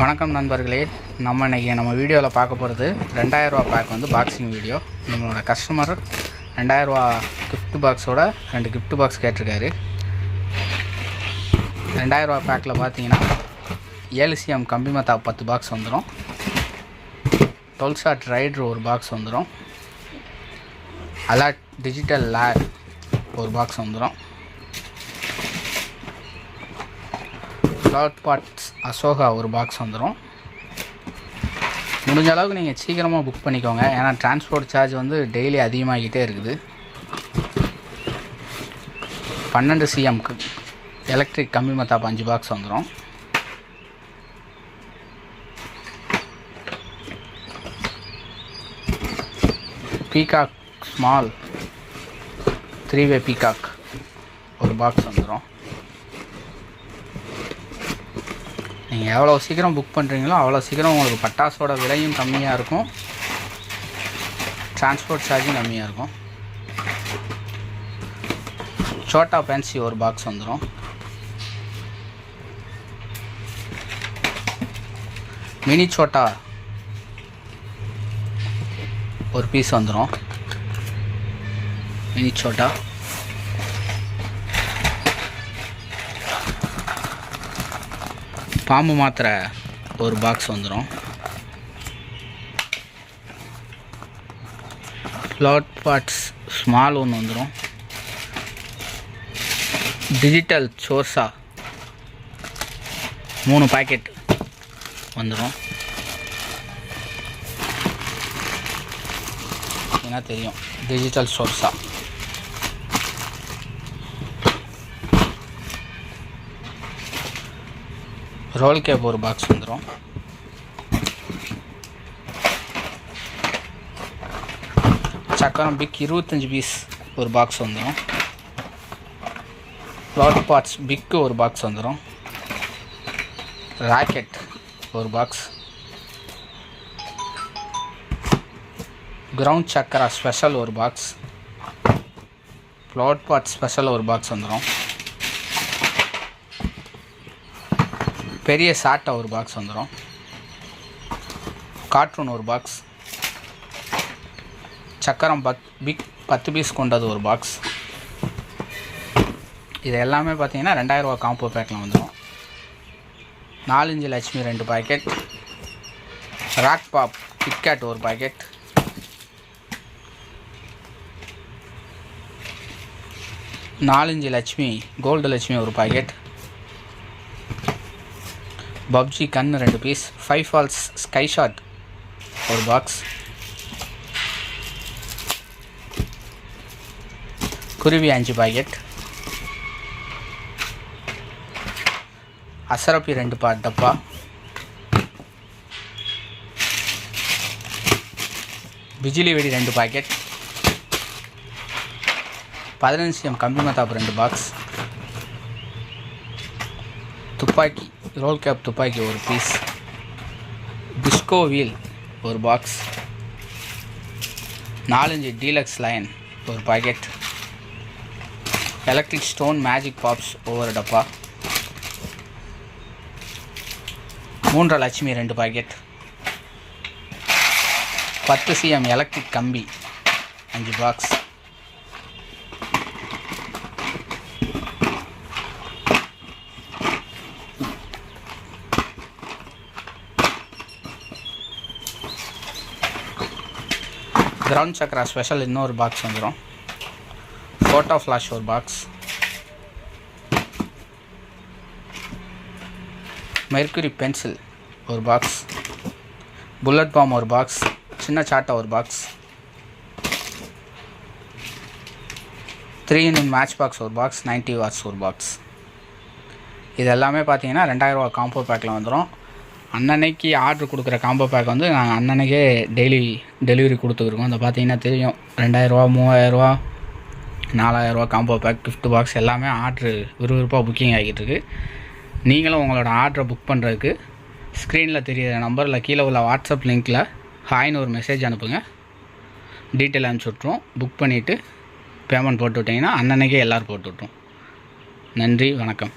வணக்கம் நண்பர்களே. நம்ம இன்றைக்கி நம்ம வீடியோவில் பார்க்க போகிறது ரெண்டாயிரரூவா பேக் வந்து பாக்ஸிங் வீடியோ நம்மளோட கஸ்டமர் ரெண்டாயிரரூவா கிஃப்ட் பாக்ஸோட ரெண்டு கிஃப்ட் பாக்ஸ் கேட்டிருக்காரு. ரெண்டாயிரரூவா பேக்கில் பார்த்தீங்கன்னா ஏலிசிஎம் கம்பி மத்தா பத்து பாக்ஸ் வந்துடும் டுவெல் ஷாட் ரைடர் ஒரு பாக்ஸ் வந்துடும் அலாட் டிஜிட்டல் லேட் ஒரு பாக்ஸ் வந்துடும் ஃப்ளவர் பாட்ஸ் அசோகா ஒரு பாக்ஸ் வந்துடும் முடிஞ்ச அளவுக்கு நீங்கள் சீக்கிரமாக புக் பண்ணிக்கோங்க. ஏன்னா டிரான்ஸ்போர்ட் சார்ஜ் வந்து டெய்லி அதிகமாகிட்டே இருக்குது. பன்னெண்டு சிஎம்க்கு எலக்ட்ரிக் கம்மி மத்தாப்பு அஞ்சு பாக்ஸ் வந்துடும் peacock small three way peacock ஒரு பாக்ஸ் வந்துடும் நீங்கள் எவ்வளோ சீக்கிரம் புக் பண்ணுறீங்களோ அவ்வளோ சீக்கிரம் உங்களுக்கு பட்டாசோட விலையும் கம்மியாக இருக்கும். டிரான்ஸ்போர்ட் சார்ஜும் கம்மியாக இருக்கும். சோட்டா பேன்சி ஒரு பாக்ஸ் வந்துடும் மினி சோட்டா ஒரு பீஸ் வந்துடும் மினி சோட்டா பாம்பு மாத்திரை ஒரு பாக்ஸ் வந்துடும் ஃப்ளாட் பாட்ஸ் ஸ்மால் ஒன்று வந்துடும் டிஜிட்டல் சோர்ஸா மூணு பாக்கெட் வந்துடும் என்ன தெரியும்? டிஜிட்டல் சோர்ஸா ரோல் கேப் ஒரு பாக்ஸ் வந்துடும் சக்கரம் பிக் இருபத்தஞ்சி பீஸ் ஒரு பாக்ஸ் வந்துடும் ஃப்ளாட் பார்ட்ஸ் பிக்கு ஒரு பாக்ஸ் வந்துடும் ராக்கெட் ஒரு பாக்ஸ் கிரவுண்ட் சக்கரா ஸ்பெஷல் ஒரு பாக்ஸ் ப்ளாட் பார்ட் ஸ்பெஷல் ஒரு பாக்ஸ் வந்துடும் பெரிய சாட்டை ஒரு பாக்ஸ் வந்துடும் கார்ட்டூன் ஒரு பாக்ஸ் சக்கரம் பத் பிக் பத்து பீஸ் கொண்டது ஒரு பாக்ஸ் இது எல்லாமே பார்த்தீங்கன்னா ரெண்டாயிரரூவா காம்போ பேக்கில் வந்துடும் நாலஞ்சு லட்சுமி ரெண்டு பாக்கெட் ராக் பாப் கிட்கேட் ஒரு பாக்கெட் நாலஞ்சு லட்சுமி கோல்டு லட்சுமி ஒரு பாக்கெட் பப்ஜி கன் ரெண்டு piece five falls sky shot ஒரு பாக்ஸ் குருவி அஞ்சு பாக்கெட் அசரப்பி ரெண்டு பா டப்பா. பிஜிலி வெடி ரெண்டு பாக்கெட் பதினஞ்சு எம் கம்பி மத்தாப்பு ரெண்டு பாக்ஸ் துப்பாக்கி. ரோல் கேப் துப்பாக்கி ஒரு பீஸ் டிஸ்கோ வீல் ஒரு பாக்ஸ் நாலஞ்சு டீலக்ஸ் லைன் ஒரு packet electric stone magic pops ஒவ்வொரு டப்பா மூன்றரை லட்சுமி ரெண்டு பாக்கெட் பத்து சிஎம் எலக்ட்ரிக் கம்பி அஞ்சு பாக்ஸ் கிரவுண்ட் சக்கரா ஸ்பெஷல் இன்னொரு பாக்ஸ் வந்துடும் ஃபோட்டோ ஃப்ளாஷ் ஒரு பாக்ஸ் மெர்க்குரி பென்சில் ஒரு பாக்ஸ் புல்லட் பாம் ஒரு பாக்ஸ் சின்ன சாட்டா ஒரு box three in match box ஒரு பாக்ஸ் நைன்ட்டி வாட்ஸ் ஒரு பாக்ஸ் இது எல்லாமே பார்த்தீங்கன்னா ரெண்டாயிரரூவா காம்போ பேக்கில் வந்துடும் அன்னன்னைக்கு ஆர்டர் கொடுக்குற காம்போ பேக் வந்து நாங்கள் அன்னன்னைக்கே டெய்லி டெலிவரி கொடுத்துருக்கோம் இந்த பார்த்தீங்கன்னா தெரியும். ரெண்டாயிரரூவா மூவாயிரரூவா நாலாயிரரூவா காம்போ பேக் கிஃப்ட் பாக்ஸ் எல்லாமே ஆர்டர் விறுவிறுப்பாக புக்கிங் ஆகிட்டு இருக்கு நீங்களும் உங்களோட ஆர்டரை புக் பண்ணுறதுக்கு ஸ்க்ரீனில் தெரியிற நம்பரில் கீழே உள்ள வாட்ஸ்அப் லிங்க்கில் ஹாய்னு ஒரு மெசேஜ் அனுப்புங்க. டீட்டெயில் அனுப்பிச்சி விட்ருவோம் புக் பண்ணிவிட்டு பேமெண்ட் போட்டு விட்டிங்கன்னா அன்னன்னைக்கே எல்லோரும் போட்டு விட்ருவோம் நன்றி வணக்கம்.